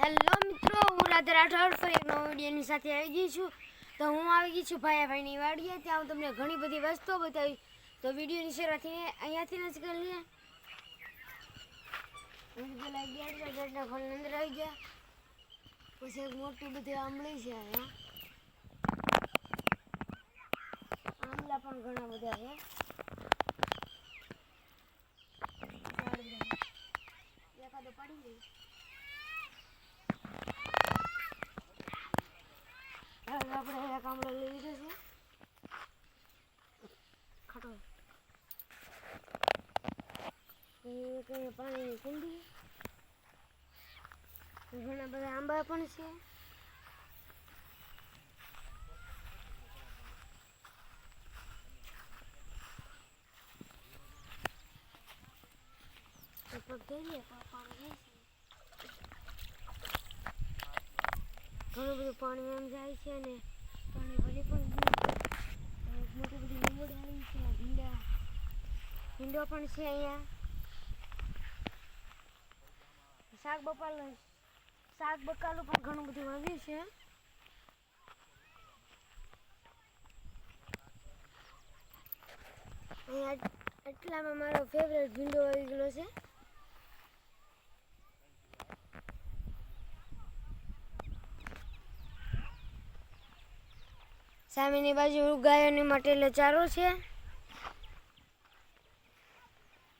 Hello મિત્રો, હું રાધે રાઠોડ ફરી એક વિડીયોની સાથે આવી ગઈ છું. તો હું આવી ગઈ છું ભાઈ ભાઈની વાડીએ, ત્યાં હું તમને ઘણી બધી વસ્તુઓ બતાવી તો વિડીયોની શરૂઆતથી અહીંયાથી જ કરી લઈએ. ગેટના ખોલીને અંદર આવી ગયા. પછી એક મોટી બધી આંબળી છે અહીંયા. આંબલા પણ ઘણા બધા છે ઝાડ બધા. એકાદો પડી ગઈ હવે આપણે આમળો લઈ લીધો છે. ખાટો. પાણીની કુંડી ઘણા બધા આંબા પણ છે. પગ જઈએ પાણી જાય છે ઘણું બધું પાણી એમ જાય છે ને, પાણી ભલે પણ મોટી બધી લીંબોડી આવી છે ભીંડા. ભીંડો પણ છે અહીંયા. શાક બપાલ શાક બકાલું પણ ઘણું બધું વાવ્યું છે. અહીંયા એટલામાં મારો ફેવરેટ ભીંડો આવી ગયેલો છે. સામેની બાજુ ગાયોની માટેલો ચારો છે.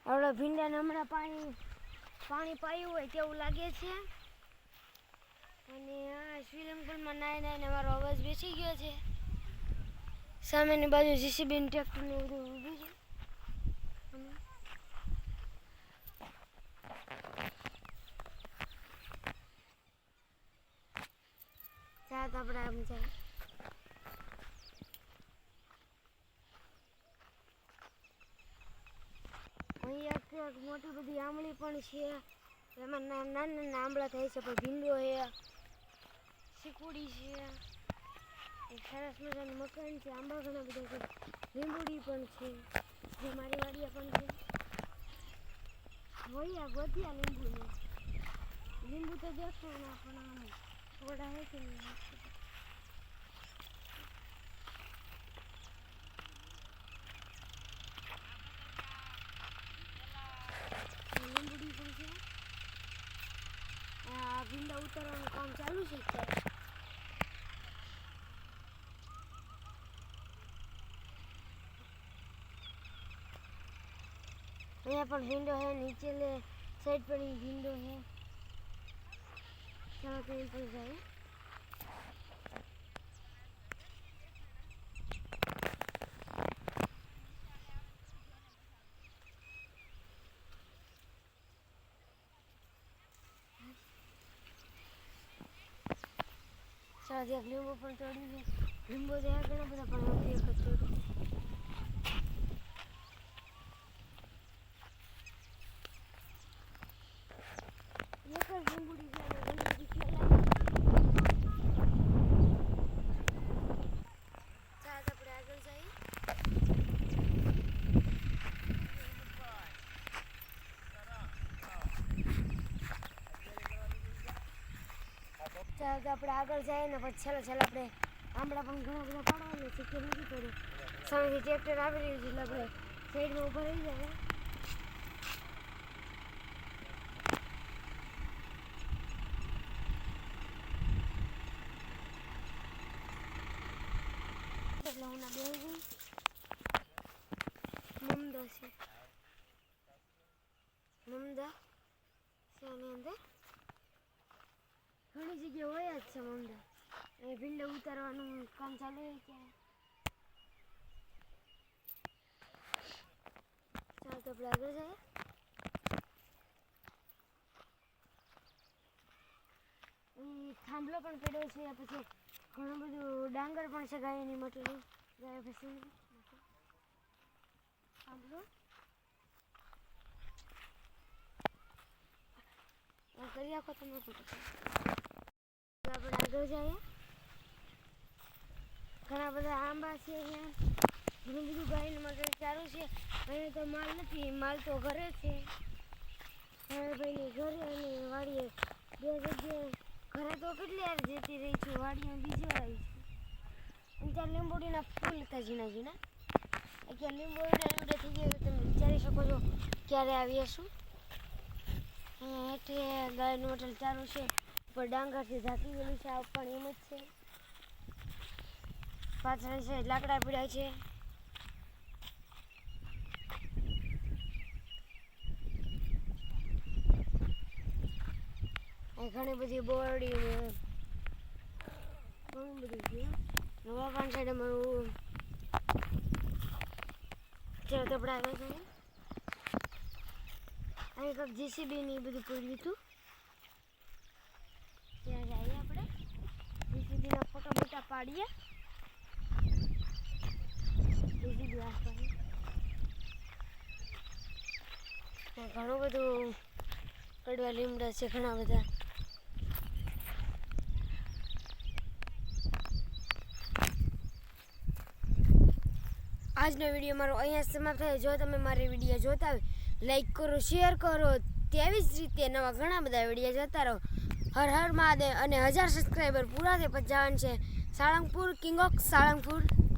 આપણા ભીંડાને હમણાં પાણી પાણી પાયું હોય તેવું લાગે છે. અને આ સ્વિમિંગ પુલમાં નાઈ નાઈને મારો અવાજ બેસી ગયો છે. સામેની બાજુ જીસીબી ટ્રેક્ટર ને બધું ઊભું છે. અને આપણે આમ જાય અહીંયા ક્યાંક મોટી બધી આમળી પણ છે. એમાં નાના નાના આંબળા થાય છે, પણ ભીંડો છે. શીકુડી છે. એ સરસ મજાનું મકાન છે. આંબા ઘણા બધા છે. લીંબુડી પણ છે. જે મારી વાડીએ પણ છે. વળિયા ગોતિયા લીંબુને. લીંબુ તો દેખતો ના પણ આમ થોડા હે કે નહીં લીંબુડી પણ છે આ ઉતારવાનું કામ ચાલુ છે અત્યારે. અહીંયા પણ ભીંડો છે નીચે લે સાઈડ પર ભીંડો છે. ચાલો પણ જાય. એક લીંબુ પણ તોડ્યું છે લીંબુ તો ઘણા બધા પણ એક જ લીંબુડી છે અને ઘણી બધી ફેલાય ચાલ તો આપણે આગળ જઈએ ચાલ તો આપણે આગળ જઈએ ને પછી છેલ્લે છેલ્લે આપણે આંબળા પણ ઘણા બધા પાડવાના છે કે નથી પડે સામેથી ટ્રેક્ટર આવી રહ્યું છે એટલે આપણે સાઈડમાં ઊભા રહી જાય મમદા છે. મમદા છે. અંદર. ઘણી જગ્યાએ હોય જ છે મમદા એ ભીંડા ઉતારવાનું કામ ચાલુ હોય ત્યાં ચાલ તો આપણે આગળ જઈએ. થાંભલો પણ પડ્યો છે પછી ઘણું બધું ડાંગર પણ છે ગાયની માટેનું ગાય ભેંસની થાંભલો. કરી આપો તમે તો આપણે આગળ જઈએ ઘણા બધા આંબા છે અહીંયા ઘણું બધું ગાયને માટે સારું છે અહીંયા તો માલ નથી માલ તો ઘરે છે ભાઈની ઘરે અને વાડીએ બે જગ્યાએ વાર જતી રહી છું વાડીએ બીજી વાર છું અને ત્યાં લીંબોડીના ફૂલ હતા ઝીણા ઝીણા અત્યારે લીંબોડીના લીમડે થઈ ગયું તમે વિચારી શકો છો ક્યારે આવી હશું હેઠે ગાયનું હોટલ ચાલુ છે પણ ડાંગરથી ઢાંકી ગયેલું છે, આ પણ એમ જ છે. પાછળ છે, લાકડા પીડા છે. ઘણી બધી બોરડી ઘણું બધું છે. નવા પાન સાઈડ અમારું ચાલો તો આપણે જઈએ અહીં જીસીબી ને એ બધું પડ્યું હતું. ત્યાં જઈએ આપણે. જીસીબીના ફોટા બોટા પાડીએ. જેસીબી આસપાસ ઘણું બધું કડવા લીમડા છે ઘણા બધા. આજનો વીડિયો મારો અહીંયા સમાપ્ત થયો. જો તમે મારી વીડિયો જોતા હોય લાઈક કરો શેર કરો. તેવી જ રીતે નવા ઘણા બધા વીડિયો જોતા રહો. હર હર મહાદેવ અને હજાર સબસ્ક્રાઈબર પૂરા થઈ પછી છે સાળંગપુર કિંગ ઓફ સાળંગપુર.